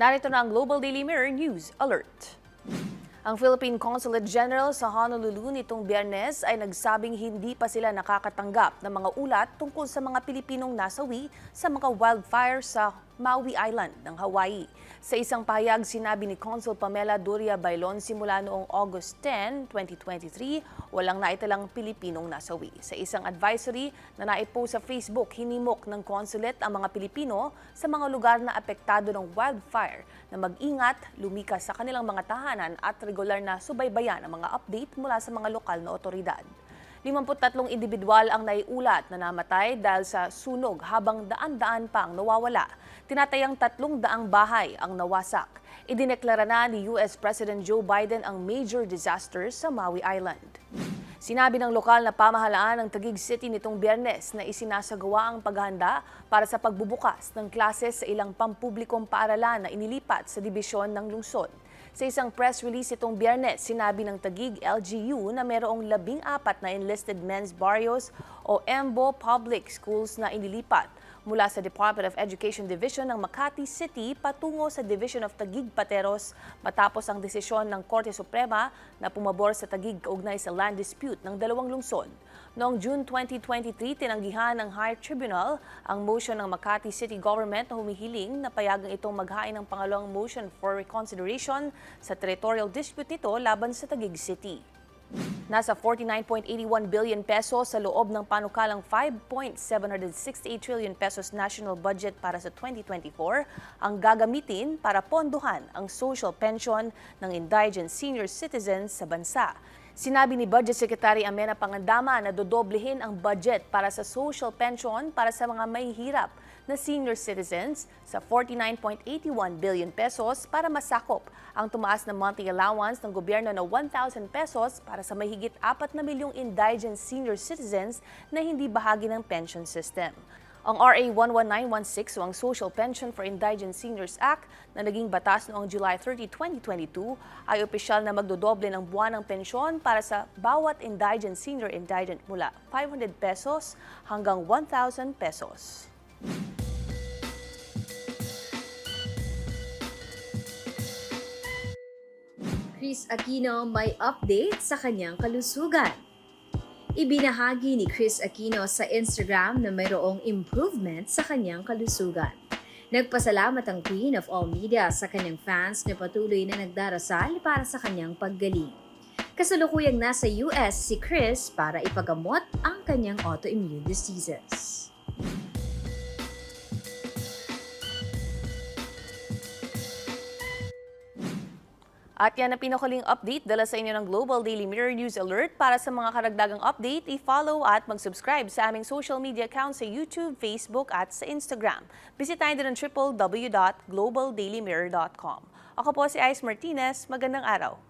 Narito na ang Global Daily Mirror News Alert. Ang Philippine Consulate General sa Honolulu nitong biyernes ay nagsabing hindi pa sila nakakatanggap ng mga ulat tungkol sa mga Pilipinong nasawi sa mga wildfire sa Maui Island ng Hawaii. Sa isang pahayag, sinabi ni Consul Pamela Duria Bailon simula noong August 10, 2023, walang naitalang Pilipinong nasawi. Sa isang advisory na naipost sa Facebook, hinimok ng consulate ang mga Pilipino sa mga lugar na apektado ng wildfire na mag-ingat, lumikas sa kanilang mga tahanan at regular na subaybayan ang mga update mula sa mga lokal na otoridad. 53 individual ang naiulat na namatay dahil sa sunog habang daan-daan pa ang nawawala. Tinatayang tatlong daang bahay ang nawasak. Idineklara na ni US President Joe Biden ang major disaster sa Maui Island. Sinabi ng lokal na pamahalaan ng Taguig City nitong biyernes na isinasagawa ang paghahanda para sa pagbubukas ng klases sa ilang pampublikong paaralan na inilipat sa dibisyon ng lungsod. Sa isang press release itong biyernes, sinabi ng Tagig LGU na mayroong labing apat na enlisted men's barrios o EMBO public schools na inilipat mula sa Department of Education Division ng Makati City patungo sa Division of Tagig Pateros matapos ang desisyon ng Korte Suprema na pumabor sa Tagig kaugnay sa land dispute ng dalawang lungsod. Noong June 2023, tinanggihan ng High Tribunal ang motion ng Makati City Government na humihiling na payagang itong maghain ng pangalawang motion for reconsideration sa territorial dispute nito laban sa Taguig City. Nasa 49.81 billion pesos sa loob ng panukalang 5.768 trillion pesos national budget para sa 2024 ang gagamitin para pondohan ang social pension ng indigent senior citizens sa bansa. Sinabi ni Budget Secretary Amena Pangandama na dodoblehin ang budget para sa social pension para sa mga mahihirap na senior citizens sa 49.81 billion pesos para masakop ang tumaas na monthly allowance ng gobyerno na 1,000 pesos para sa mahigit 4 na milyong indigent senior citizens na hindi bahagi ng pension system. Ang RA 11916 o ang Social Pension for Indigent Seniors Act na naging batas noong July 30, 2022 ay opisyal na magdodoble ng buwan ng pensyon para sa bawat indigent senior indigent mula 500 pesos hanggang 1,000 pesos. Chris Aquino may update sa kanyang kalusugan. Ibinahagi ni Chris Aquino sa Instagram na mayroong improvement sa kanyang kalusugan. Nagpasalamat ang Queen of All Media sa kanyang fans na patuloy na nagdarasal para sa kanyang paggaling. Kasalukuyang nasa US si Chris para ipagamot ang kanyang autoimmune diseases. At yan ang pinakuling update dala sa inyo ng Global Daily Mirror News Alert. Para sa mga karagdagang update, i-follow at mag-subscribe sa aming social media accounts sa YouTube, Facebook at sa Instagram. Bisitahin din ang www.globaldailymirror.com. Ako po si Ice Martinez. Magandang araw.